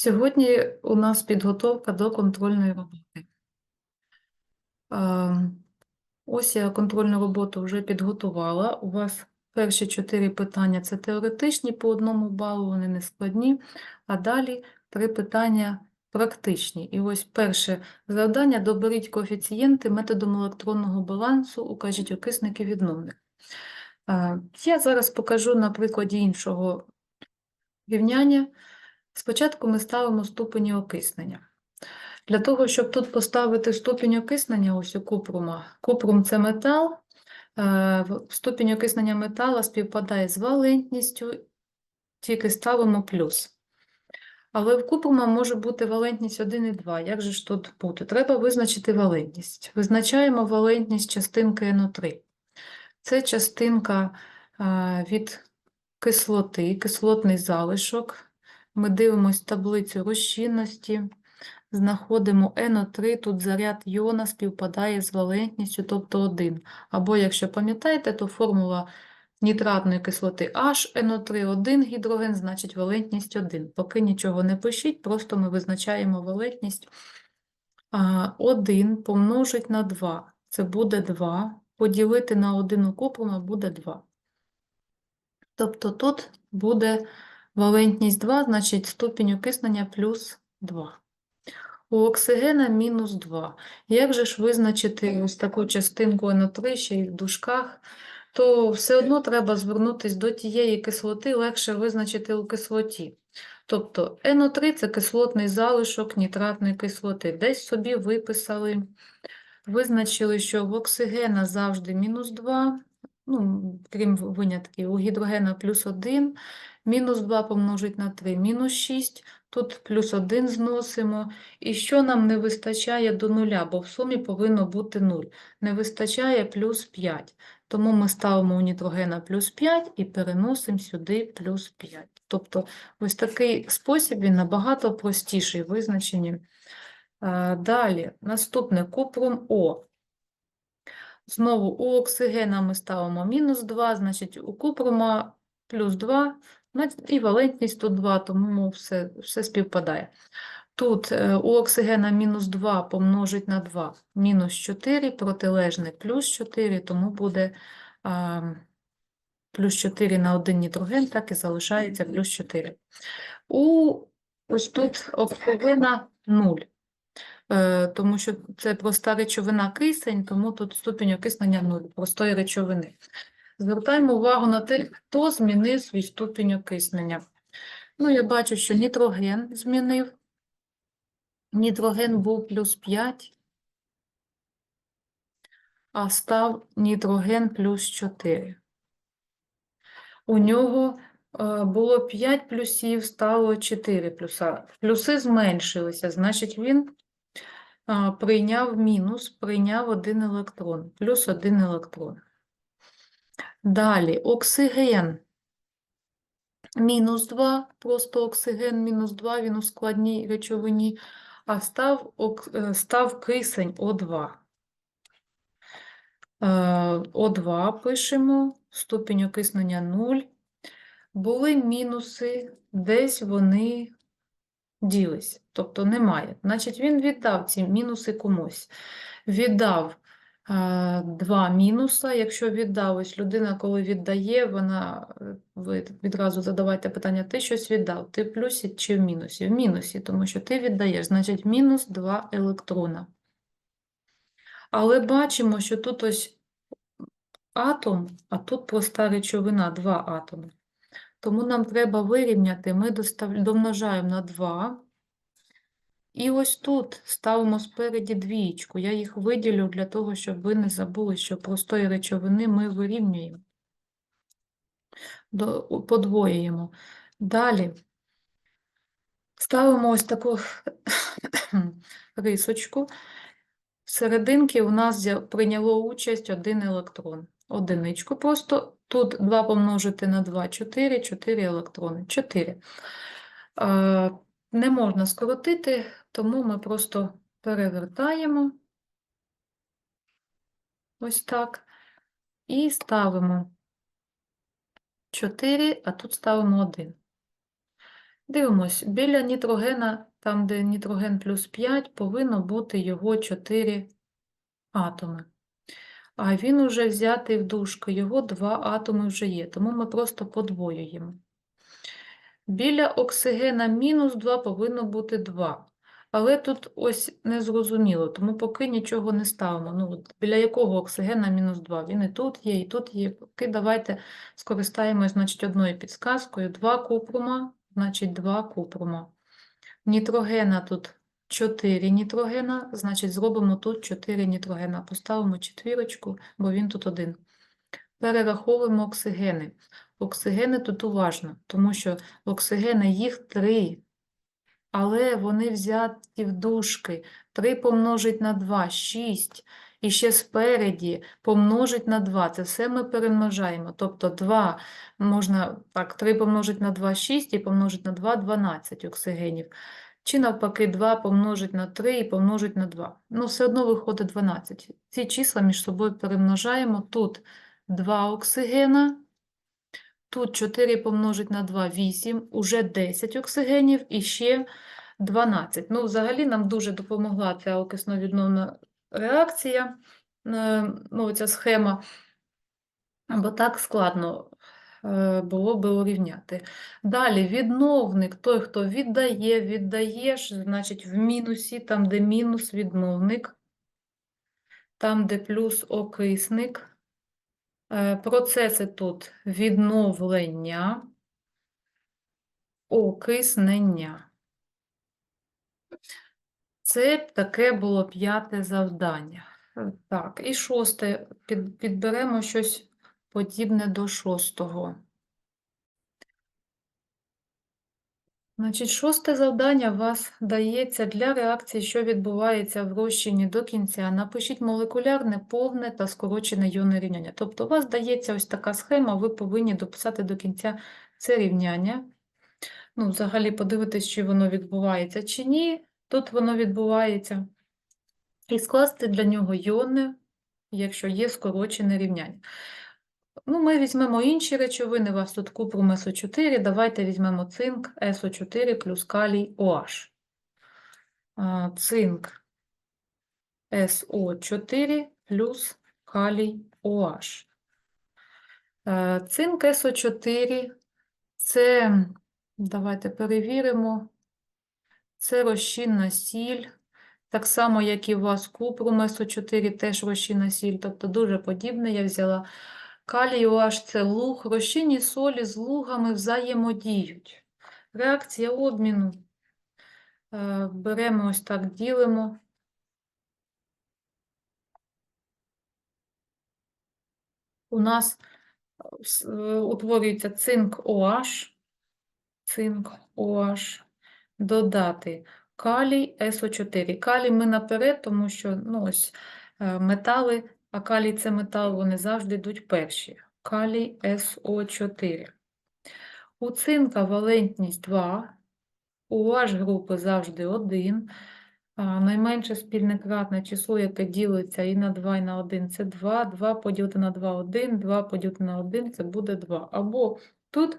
Сьогодні у нас підготовка до контрольної роботи. Ем, Ось я контрольну роботу вже підготувала. У вас перші чотири питання це теоретичні по одному балу, вони не складні, а далі три питання практичні. І ось перше завдання – доберіть коефіцієнти методом електронного балансу, укажіть окисники відновник. Е, Я зараз покажу на прикладі іншого рівняння. Спочатку ми ставимо ступені окиснення. Для того, щоб тут поставити ступінь окиснення, ось у купрума, купрум – це метал, е, ступінь окиснення метала співпадає з валентністю, тільки ставимо плюс. Але в купрума може бути валентність 1 і 2. Як же ж тут бути? Треба визначити валентність. Визначаємо валентність частинки НО3. Це частинка е, від кислоти, кислотний залишок. Ми дивимося таблицю розчинності, знаходимо НО3, тут заряд іона співпадає з валентністю, тобто 1. Або, якщо пам'ятаєте, то формула нітратної кислоти HNO3, 1 гідроген, значить валентність 1. Поки нічого не пишіть, просто ми визначаємо валентність. 1 помножить на 2, це буде 2, поділити на 1 у купрума буде 2. Тобто тут буде валентність 2, значить ступінь окиснення плюс 2. У оксигена мінус 2. Як же ж визначити ось таку частинку НО3 ще й в дужках? То все одно треба звернутися до тієї кислоти, легше визначити у кислоті. Тобто НО3 – це кислотний залишок нітратної кислоти. Десь собі виписали, визначили, що в оксигена завжди мінус 2, ну, крім винятків, у гідрогена плюс 1, мінус 2 помножить на 3, мінус 6, тут плюс 1 зносимо. І що нам не вистачає до нуля, бо в сумі повинно бути 0. Не вистачає плюс 5. Тому ми ставимо у нітрогена плюс 5 і переносимо сюди плюс 5. Тобто ось такий спосіб він набагато простіший в визначенні. Далі, наступне купрум О. Знову у оксигена ми ставимо мінус 2, значить у купрума плюс 2, значить, і валентність тут 2, тому все, все співпадає. Тут е, у оксигена мінус 2 помножить на 2, мінус 4, протилежне плюс 4, тому буде а, плюс 4 на 1 нітроген, так і залишається плюс 4. У ось тут оксигена 0, е, тому що це проста речовина кисень, тому тут ступінь окиснення 0, простої речовини. Звертаємо увагу на те, хто змінив свій ступінь окиснення. Ну, я бачу, що нітроген змінив. Нітроген був плюс 5, а став нітроген плюс 4. У нього е, було 5 плюсів, стало 4 плюса. Плюси зменшилися, значить він е, прийняв мінус, прийняв один електрон, плюс один електрон. Далі оксиген мінус 2, просто оксиген мінус 2, він у складній речовині, а став, е, став кисень О2. Е, О2 пишемо, ступінь окиснення 0. Були мінуси, десь вони ділись, тобто немає. Значить, він віддав ці мінуси комусь. Віддав два мінуса. Якщо віддав, ось людина, коли віддає, вона, е, ви відразу задавайте питання, ти щось віддав, ти в плюсі чи в мінусі? В мінусі, тому що ти віддаєш, значить мінус 2 електрона. Але бачимо, що тут ось атом, а тут проста речовина, два атоми. Тому нам треба вирівняти, ми домножаємо на 2. І ось тут ставимо спереді двієчку. Я їх виділю для того, щоб ви не забули, що простої речовини ми вирівнюємо. Подвоюємо. Далі ставимо ось таку рисочку. Серединки у нас прийняло участь один електрон. Одиничку просто. Тут 2 помножити на 2 – 4, 4 електрони. 4. Не можна скоротити, тому ми просто перевертаємо. Ось так. І ставимо 4, а тут ставимо 1. Дивимось, біля нітрогена, там, де нітроген плюс 5, повинно бути його 4 атоми. А він уже взятий в дужки, його 2 атоми вже є, тому ми просто подвоюємо. Біля оксигена мінус 2 повинно бути 2. Але тут ось незрозуміло, тому поки нічого не ставимо. Ну, от біля якого оксигена мінус 2? Він і тут є, і тут є. Поки давайте скористаємось, значить, одною підсказкою. 2 купрума, значить 2 купрума. Нітрогена тут 4 нітрогена, значить зробимо тут 4 нітрогена. Поставимо четвірочку, бо він тут один. Перераховуємо оксигени. Оксигени тут уважно, тому що оксигени їх 3, але вони взяті в дужки. 3 помножить на 2 – 6. І ще спереді помножить на 2. Це все ми перемножаємо. Тобто 2 можна, так, 3 помножить на 2 – 6 і помножить на 2 – 12 оксигенів. Чи навпаки 2 помножить на 3 і помножить на 2. Ну, все одно виходить 12. Ці числа між собою перемножаємо. Тут 2 оксигена, тут 4 помножить на 2 – 8, уже 10 оксигенів і ще 12. Ну, взагалі нам дуже допомогла ця окисно-відновна реакція, е, ну, ця схема, бо так складно е, було би урівняти. Далі відновник, той, хто віддає, віддаєш, значить в мінусі, там, де мінус відновник, там, де плюс окисник. Е, Процеси тут відновлення, окиснення. Це таке було п'яте завдання. Так, і шосте. Підберемо щось подібне до шостого. Значить, шосте завдання вас дається для реакції, що відбувається в розчині до кінця. Напишіть молекулярне, повне та скорочене йонне рівняння. Тобто, у вас дається ось така схема, ви повинні дописати до кінця це рівняння. Ну, взагалі подивитись, чи воно відбувається чи ні. Тут воно відбувається. І скласти для нього йонне, якщо є скорочене рівняння. Ну, ми візьмемо інші речовини, у вас тут купрум СО4, давайте візьмемо цинк СО4 плюс калій OH. Цинк СО4 плюс калій OH. Цинк СО4 це, давайте перевіримо, це розчинна сіль, так само, як і у вас купрум СО4, теж розчинна сіль, тобто дуже подібне я взяла. Калій OH – це луг, розчинні солі з лугами взаємодіють. Реакція обміну. Е, Беремо ось так, ділимо. У нас е, е, утворюється цинк OH, цинк OH, додати калій СО4. Калій ми наперед, тому що ну, ось, метали, а калій це метал, вони завжди йдуть перші. Калій СО4. У цинка валентність 2, у OH групи завжди 1. Найменше спільне кратне число, яке ділиться і на 2, і на 1, це 2. 2 поділити на 2 – 1, 2 поділити на 1 – це буде 2. Або тут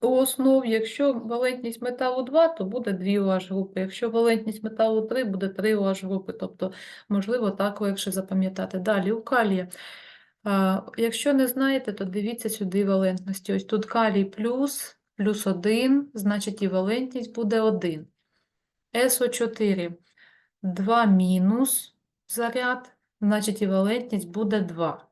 у основі, якщо валентність металу 2, то буде 2 OH групи. Якщо валентність металу 3, буде 3 OH групи. Тобто, можливо, так легше запам'ятати. Далі, у калія. Якщо не знаєте, то дивіться сюди валентності. Ось тут калій плюс, плюс 1, значить і валентність буде 1. СО4 2 мінус заряд, значить і валентність буде 2.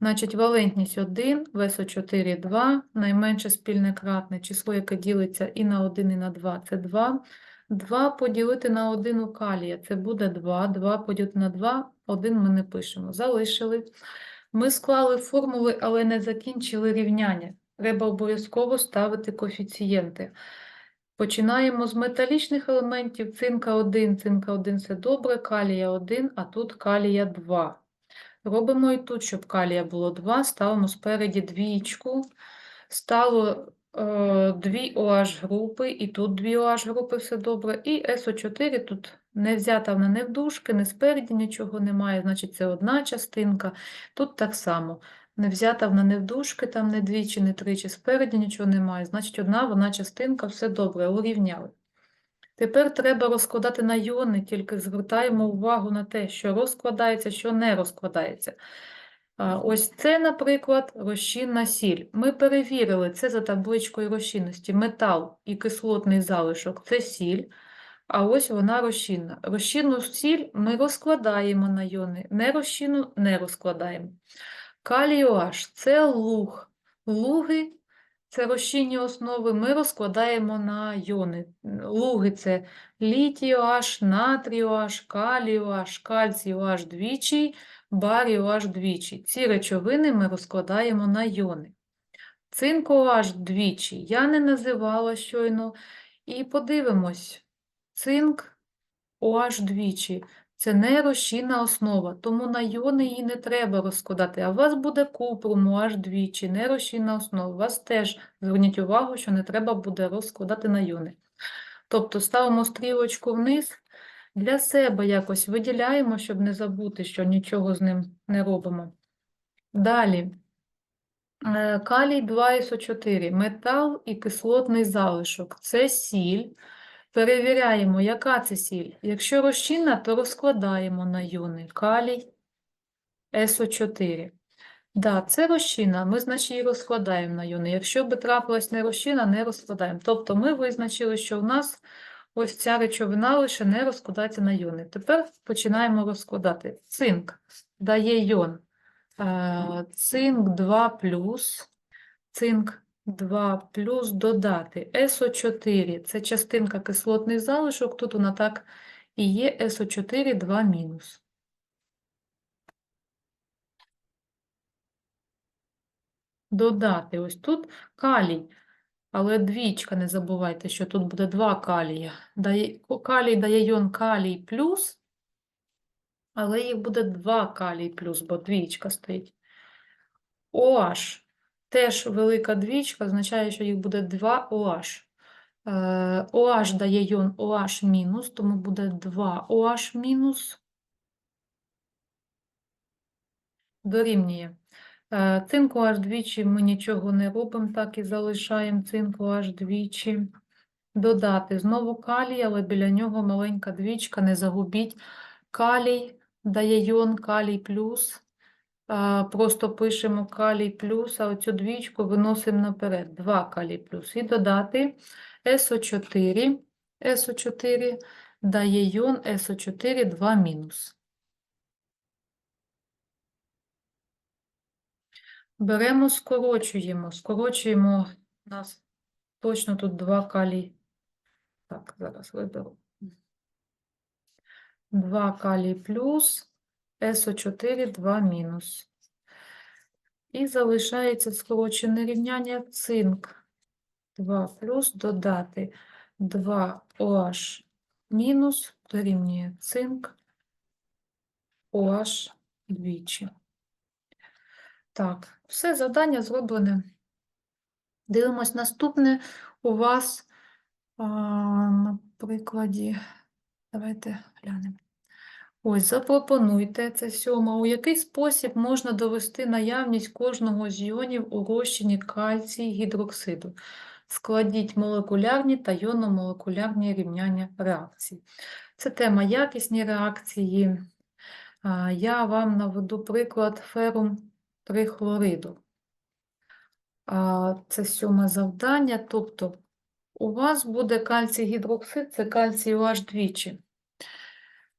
Значить, валентність 1, в СО4 2, найменше спільне кратне число, яке ділиться і на 1, і на 2, це 2. 2 поділити на 1 у калія, це буде 2. 2 поділити на 2, 1 ми не пишемо. Залишили. Ми склали формули, але не закінчили рівняння. Треба обов'язково ставити коефіцієнти. Починаємо з металічних елементів. Цинка 1, цинка 1 – це добре, калія 1, а тут калія 2. Робимо і тут, щоб калія було 2, ставимо спереді двічку. Стало е, дві OH групи, і тут дві OH групи, все добре. І СО4 тут не взята вона не в дужки, не спереді нічого немає, значить це одна частинка. Тут так само. не взята вона не вдушки, там не двічі, не тричі, спереді нічого немає. Значить, одна вона частинка, все добре, урівняли. Тепер треба розкладати на йони, тільки звертаємо увагу на те, що розкладається, що не розкладається. Ось це, наприклад, розчинна сіль. Ми перевірили це за табличкою розчинності. Метал і кислотний залишок це сіль, а ось вона розчинна. Розчинну сіль ми розкладаємо на йони, нерозчинну не розкладаємо. Калій це луг. Луги це розчинні основи, ми розкладаємо на йони. Луги це літій OH, натрій OH, калій OH, кальцій OH двічі, барій OH двічі. Ці речовини ми розкладаємо на йони. Цинк OH двічі я не називала щойно. І подивимось. Цинк OH двічі. Це не розчинна основа, тому на йони її не треба розкладати. А у вас буде купрум OH двічі, не розчинна основа. У вас теж зверніть увагу, що не треба буде розкладати на йони. Тобто ставимо стрілочку вниз, для себе якось виділяємо, щоб не забути, що нічого з ним не робимо. Далі. Е, Калій 2СО4, метал і кислотний залишок. Це сіль. Перевіряємо, яка це сіль. Якщо розчинна, то розкладаємо на йони. Калій СО4. Да, це розчинна, ми, значить, її розкладаємо на йони. Якщо би трапилась не розчинна, не розкладаємо. Тобто ми визначили, що в нас ось ця речовина лише не розкладається на йони. Тепер починаємо розкладати. Цинк дає йон. Е, Цинк 2 цинк 2 плюс додати СО4, це частинка кислотний залишок, тут вона так і є СО4 2 мінус. Додати, ось тут калій, але двічка, не забувайте, що тут буде два калія. Калій дає йон калій плюс, але їх буде два калій плюс, бо двічка стоїть. OH. Теж велика двічка означає, що їх буде 2 OH. OH дає йон OH тому буде 2 OH. Дорівнює. Е, Цинк OH двічі ми нічого не робимо, так і залишаємо цинк OH двічі. Додати знову калій, але біля нього маленька двічка, не загубіть. Калій дає йон калій плюс. Просто пишемо калій плюс, а оцю двічку виносимо наперед. 2 калій плюс. І додати СО4. СО4 дає йон СО4 2 мінус. Беремо, скорочуємо. Скорочуємо у нас точно тут 2 калій. Так, зараз виберу. 2 калій плюс. СО4 2 мінус. І залишається скорочене рівняння цинк 2 плюс додати 2 OH мінус дорівнює цинк OH двічі. Так, все завдання зроблене. Дивимось наступне у вас а, на прикладі. Давайте глянемо. Ось, запропонуйте, це сьома, у який спосіб можна довести наявність кожного з іонів у розчині кальцій гідроксиду. Складіть молекулярні та йонно-молекулярні рівняння реакцій. Це тема якісні реакції. Я вам наведу приклад ферум трихлориду. Це сьоме завдання, тобто у вас буде кальцій гідроксид, це кальцій OH двічі.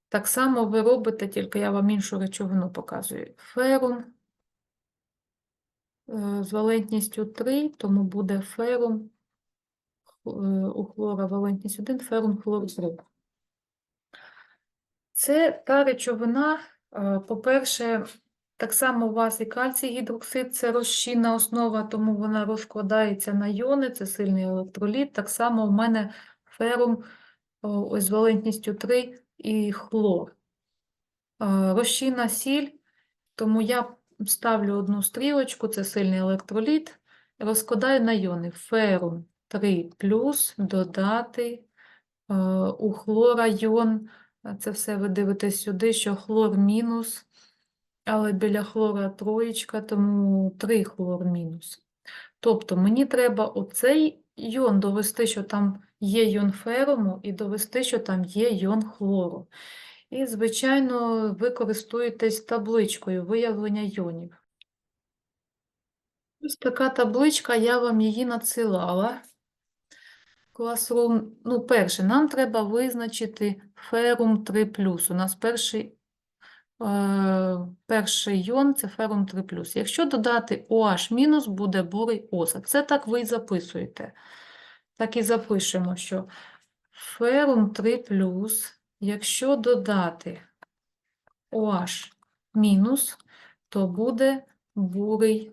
Так само ви робите, тільки я вам іншу речовину показую. Ферум е, з валентністю 3, тому буде ферум е, у хлора валентність 1, ферум хлор 3. Це та речовина, е, по-перше, так само у вас і кальцій гідроксид, це розчинна основа, тому вона розкладається на йони, це сильний електроліт. Так само в мене ферум ось з валентністю 3 і хлор. Розчинна сіль, тому я ставлю одну стрілочку, це сильний електроліт, розкладаю на йони. Ферум 3 плюс додати е, у хлора йон, це все ви дивитесь сюди, що хлор мінус але біля хлора троєчка, тому 3 хлор мінус. Тобто мені треба оцей йон довести, що там є йон феруму, і довести, що там є йон хлору. І, звичайно, ви користуєтесь табличкою виявлення йонів. Ось така табличка, я вам її надсилала. Classroom. Ну, перше, нам треба визначити ферум 3 У нас перший, е, перший йон це ферум 3 Якщо додати OH буде бурий осад. Це так ви і записуєте. Так і запишемо, що ферум 3 якщо додати OH мінус, то буде бурий,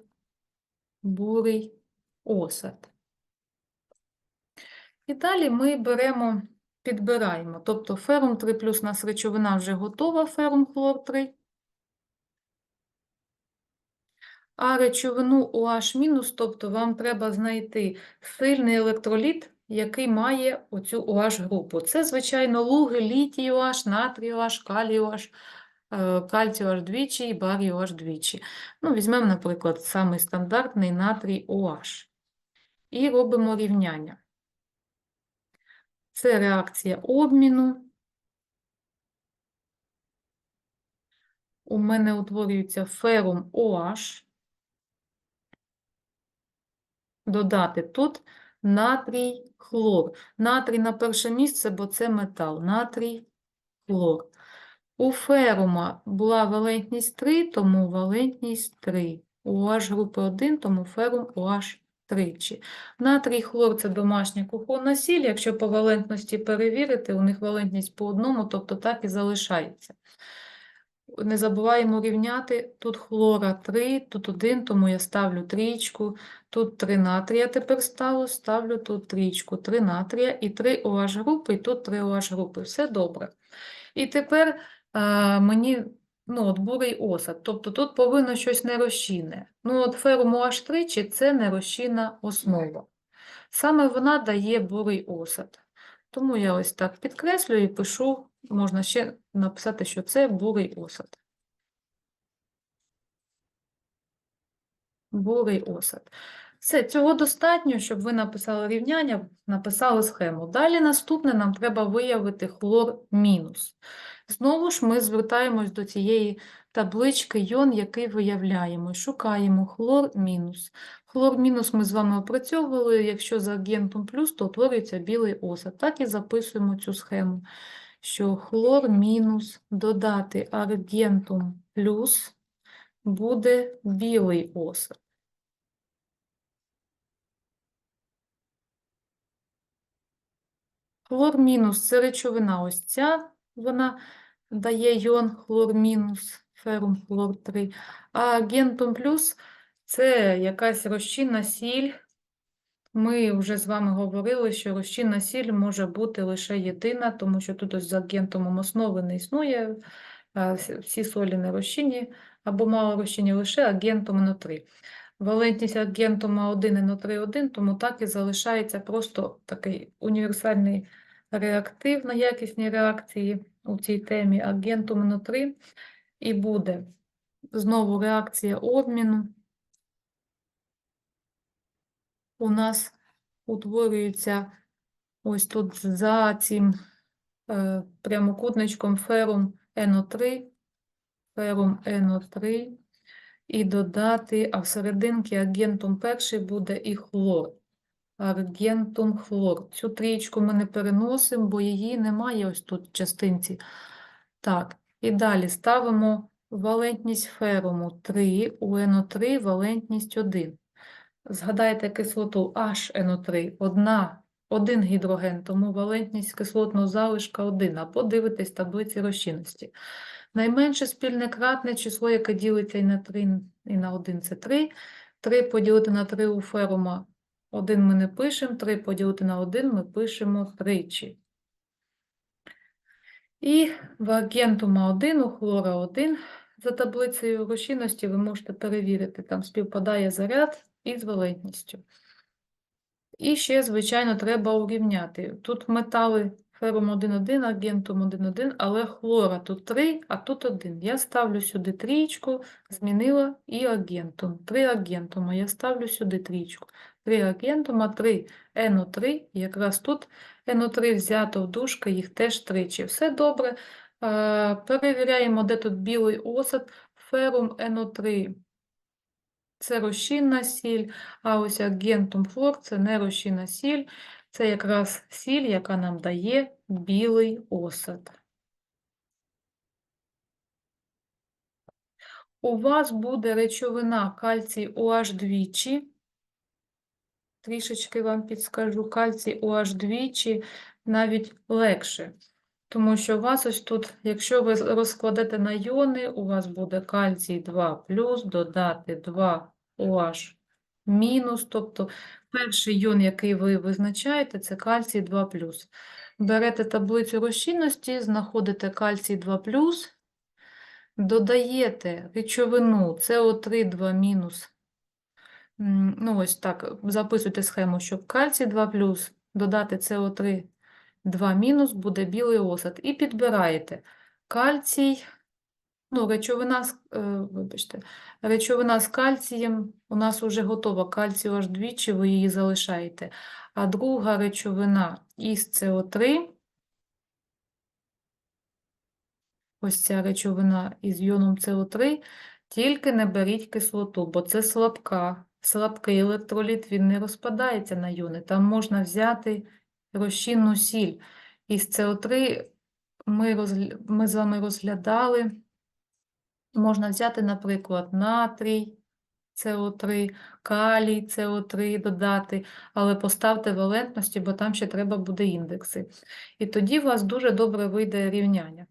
бурий осад. І далі ми беремо, підбираємо, тобто ферум 3 плюс у нас речовина вже готова, ферум хлор 3. А речовину OH тобто вам треба знайти сильний електроліт, який має оцю OH групу. Це, звичайно, луги, літій OH, натрій OH, калій OH, е, кальцій OH двічі і барій OH двічі. Ну, візьмемо, наприклад, самий стандартний натрій OH. І робимо рівняння. Це реакція обміну. У мене утворюється ферум OH. Додати тут натрій хлор. Натрій на перше місце, бо це метал. Натрій хлор. У ферума була валентність 3, тому валентність 3. У OH групи 1, тому ферум OH тричі. Натрій хлор це домашня кухонна сіль. Якщо по валентності перевірити, у них валентність по одному, тобто так і залишається. Не забуваємо рівняти, тут хлора 3, тут 1, тому я ставлю трічку, тут 3 натрія тепер ставлю, ставлю тут трічку, 3 натрія і 3 OH групи, і тут 3 OH групи. Все добре. І тепер а, мені ну, от бурий осад, тобто тут повинно щось нерозчинне. Ну, от ферум OH тричі – це нерозчинна основа. Саме вона дає бурий осад. Тому я ось так підкреслюю і пишу, можна ще написати, що це бурий осад. Бурий осад. Все, цього достатньо, щоб ви написали рівняння, написали схему. Далі наступне нам треба виявити хлор мінус. Знову ж ми звертаємось до цієї таблички йон, який виявляємо. Шукаємо хлор мінус. Хлор мінус ми з вами опрацьовували, якщо за агентом плюс, то утворюється білий осад. Так і записуємо цю схему, що хлор мінус додати аргентум плюс буде білий осад. Хлор мінус це речовина ось ця, вона дає йон хлор мінус, ферум хлор 3. А гентум плюс це якась розчинна сіль. Ми вже з вами говорили, що розчинна сіль може бути лише єдина, тому що тут ось за агентумом основи не існує, всі- солі не розчинні, або мало розчинні лише агентум НО3. Валентність агентума 1 і НО3 1, тому так і залишається просто такий універсальний реактив на якісні реакції у цій темі агентум НО3, і буде знову реакція обміну. У нас утворюється ось тут за цим е, прямокутничком ферум НО3, ферум НО3, і додати, а всерединки агентум перший буде і хлор. Аргентум хлор. Цю трієчку ми не переносимо, бо її немає ось тут в частинці. Так, і далі ставимо валентність феруму 3, у НО3 валентність 1. Згадайте кислоту HNO3, одна, один гідроген, тому валентність кислотного залишка 1, або дивитесь таблиці розчинності. Найменше спільне кратне число, яке ділиться і на 3, і на 1 – це 3. 3 поділити на 3 у ферума 1 ми не пишемо, 3 поділити на 1 ми пишемо тричі. І в агентума 1, у хлора 1 за таблицею розчинності ви можете перевірити, там співпадає заряд із валентністю. І ще, звичайно, треба урівняти. Тут метали ферум 1,1, агентум 1,1, але хлора тут 3, а тут 1. Я ставлю сюди трієчку, змінила і агентум. 3 агентума, я ставлю сюди трієчку. 3 агентума, 3 НО3, якраз тут НО3 взято в дужки, їх теж тричі. Все добре. Е, Перевіряємо, де тут білий осад. Ферум НО3 це розчинна сіль, а ось агентум флор це не розчинна сіль, це якраз сіль, яка нам дає білий осад. У вас буде речовина кальцій OH двічі. Трішечки вам підскажу, кальцій OH двічі навіть легше. Тому що у вас ось тут, якщо ви розкладете на йони, у вас буде кальцій 2 додати 2 OH мінус, тобто перший йон, який ви визначаєте, це кальцій 2 Берете таблицю розчинності, знаходите кальцій 2 додаєте речовину СО3 2 мінус. Ну, ось так, записуйте схему, щоб кальцій 2 додати СО3 2 мінус буде білий осад. І підбираєте кальцій, ну, речовина, з- е, вибачте, речовина з кальцієм у нас вже готова, кальцію аж двічі, ви її залишаєте. А друга речовина із СО3, ось ця речовина із йоном СО3, тільки не беріть кислоту, бо це слабка, слабкий електроліт, він не розпадається на йони. Там можна взяти розчинну сіль. Із СО3 ми, розгля- ми з вами розглядали, можна взяти, наприклад, натрій СО3, калій СО3 додати, але поставте валентності, бо там ще треба буде індекси. І тоді у вас дуже добре вийде рівняння.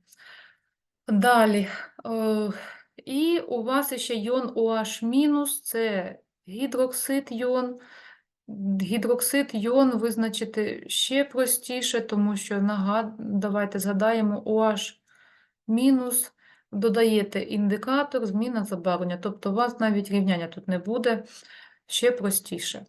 Далі. е, І у вас ще йон OH-, це гідроксид йон. Гідроксид йон визначити ще простіше, тому що нагад... давайте згадаємо OH мінус, додаєте індикатор, зміна забарвлення. Тобто у вас навіть рівняння тут не буде ще простіше.